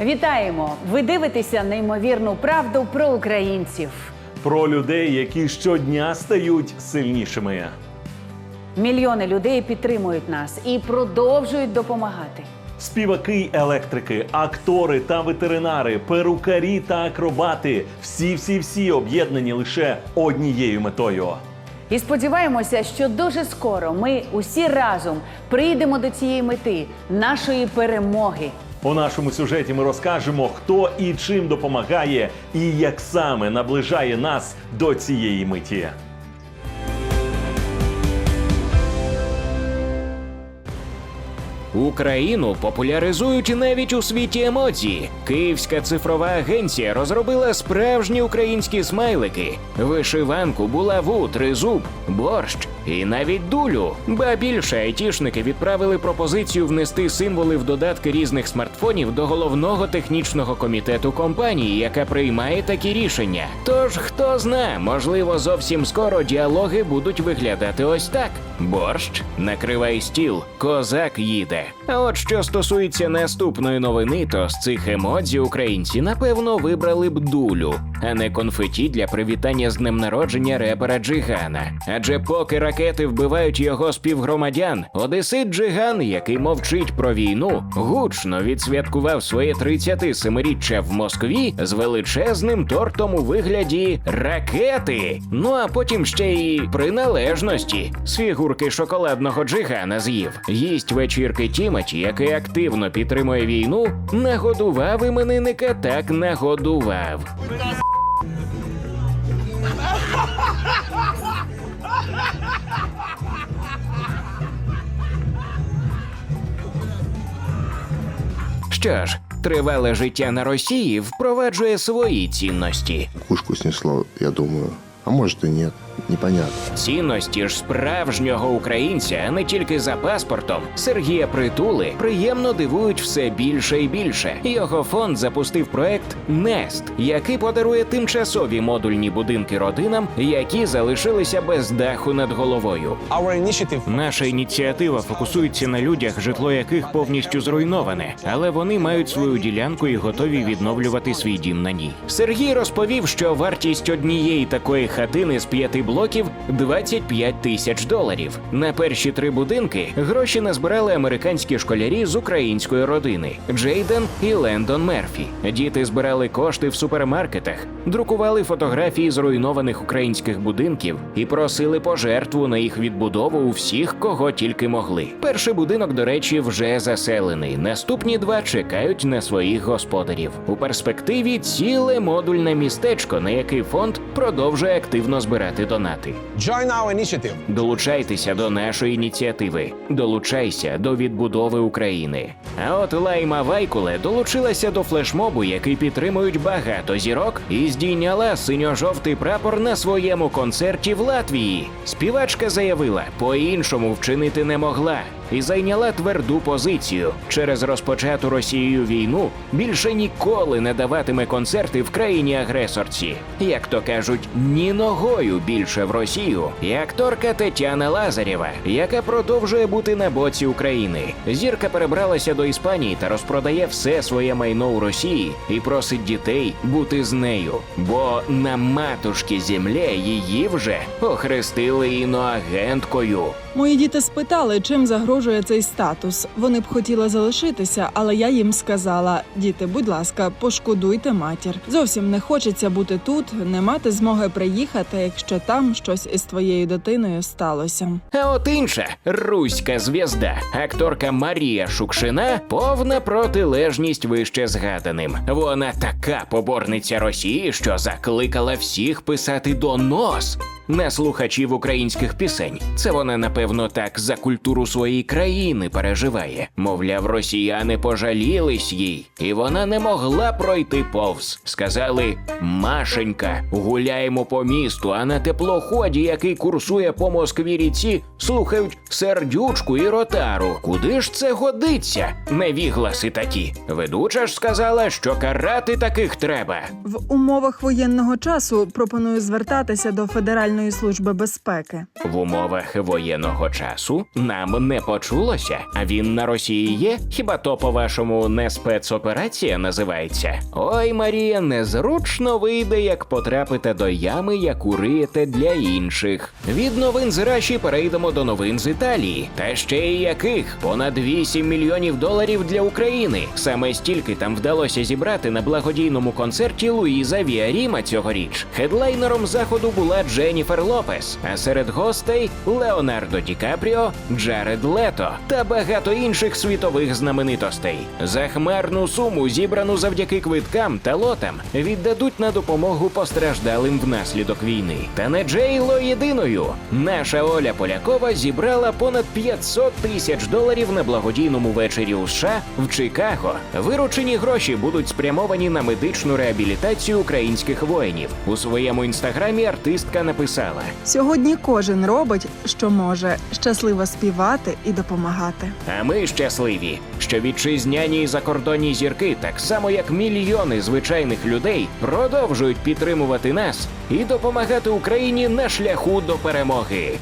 Вітаємо! Ви дивитеся неймовірну правду про українців. Про людей, які щодня стають сильнішими. Мільйони людей підтримують нас і продовжують допомагати. Співаки, електрики, актори та ветеринари, перукарі та акробати всі, всі, всі об'єднані лише однією метою. І сподіваємося, що дуже скоро ми усі разом прийдемо до цієї мети нашої перемоги. У нашому сюжеті ми розкажемо, хто і чим допомагає, і як саме наближає нас до цієї миті. Україну популяризують навіть у світі емоцій. Київська цифрова агенція розробила справжні українські смайлики, вишиванку, булаву, тризуб, борщ і навіть дулю. Ба більше айтішники відправили пропозицію внести символи в додатки різних смартфонів до головного технічного комітету компанії, яка приймає такі рішення. Тож хто зна, можливо, зовсім скоро діалоги будуть виглядати ось так: борщ, накривай стіл, козак їде. А от що стосується наступної новини, то з цих емодзі українці напевно вибрали б дулю, а не конфеті для привітання з днем народження репера Джигана. Адже поки ракети вбивають його співгромадян, Одесит Джиган, який мовчить про війну, гучно відсвяткував своє 37-річчя в Москві з величезним тортом у вигляді ракети. Ну а потім ще й приналежності з фігурки шоколадного джигана з'їв. Їсть вечірки Тіматі, який активно підтримує війну, нагодував іменинника так нагодував. Що ж, тривале життя на Росії впроваджує свої цінності. Кушку снесло, я думаю. А может и нет, непонятно. Цінності ж справжнього українця, а не тільки за паспортом, Сергія Притули приємно дивують все більше і більше. Його фонд запустив проект Нест, який подарує тимчасові модульні будинки родинам, які залишилися без даху над головою. Наша ініціатива фокусується на людях, житло яких повністю зруйноване, але вони мають свою ділянку і готові відновлювати свій дім на ній. Сергій розповів, що вартість однієї такої хатини з п'яти блоків 25 тисяч доларів. На перші три будинки гроші назбирали американські школярі з української родини Джейден і Лендон Мерфі. Діти збирали кошти в супермаркетах, друкували фотографії зруйнованих українських будинків і просили пожертву на їх відбудову у всіх, кого тільки могли. Перший будинок, до речі, вже заселений. Наступні два чекають на своїх господарів. У перспективі ціле модульне містечко, на який фонд продовжує активно збирати донати. join our initiative. Долучайтеся до нашої ініціативи. Долучайся до відбудови України. А от Лайма Вайкуле долучилася до флешмобу, який підтримують багато зірок, і здійняла синьо-жовтий прапор на своєму концерті в Латвії. Співачка заявила, по-іншому вчинити не могла. І зайняла тверду позицію через розпочату Росією війну більше ніколи не даватиме концерти в країні агресорці. Як то кажуть, ні ногою більше в Росію. І акторка Тетяна Лазарєва, яка продовжує бути на боці України. Зірка перебралася до Іспанії та розпродає все своє майно у Росії і просить дітей бути з нею. Бо на матушці землі її вже охрестили іноагенткою. Мої діти спитали, чим загрожує цей статус. Вони б хотіли залишитися, але я їм сказала: діти, будь ласка, пошкодуйте матір. Зовсім не хочеться бути тут, не мати змоги приїхати, якщо там щось із твоєю дитиною сталося. А от інша руська зв'язда, акторка Марія Шукшина, повна протилежність вище згаданим. Вона така поборниця Росії, що закликала всіх писати донос на слухачів українських пісень. Це вона, напевно, так за культуру своєї країни переживає. Мовляв, росіяни пожалілись їй, і вона не могла пройти повз. Сказали: Машенька, гуляємо по місту, а на теплоході, який курсує по Москві ріці, слухають сердючку і ротару. Куди ж це годиться? Невігласи такі. Ведуча ж сказала, що карати таких треба. В умовах воєнного часу пропоную звертатися до федеральної Національної служби безпеки. В умовах воєнного часу нам не почулося. А він на Росії є? Хіба то, по-вашому, не спецоперація називається? Ой, Марія, незручно вийде, як потрапите до ями, яку риєте для інших. Від новин з Раші перейдемо до новин з Італії. Та ще й яких понад 8 мільйонів доларів для України. Саме стільки там вдалося зібрати на благодійному концерті Луїза Віаріма цьогоріч. Хедлайнером заходу була Дженніфер Лопес, а серед гостей Леонардо Ді Капріо, Джаред Лето та багато інших світових знаменитостей. Захмарну суму, зібрану завдяки квиткам та лотам, віддадуть на допомогу постраждалим внаслідок війни. Та не Джейло єдиною. Наша Оля Полякова зібрала понад 500 тисяч доларів на благодійному вечорі у США в Чикаго. Виручені гроші будуть спрямовані на медичну реабілітацію українських воїнів. У своєму інстаграмі артистка написала: Сьогодні кожен робить, що може, щасливо співати і допомагати. А ми щасливі, що вітчизняні і закордонні зірки, так само як мільйони звичайних людей, продовжують підтримувати нас і допомагати Україні на шляху до перемоги.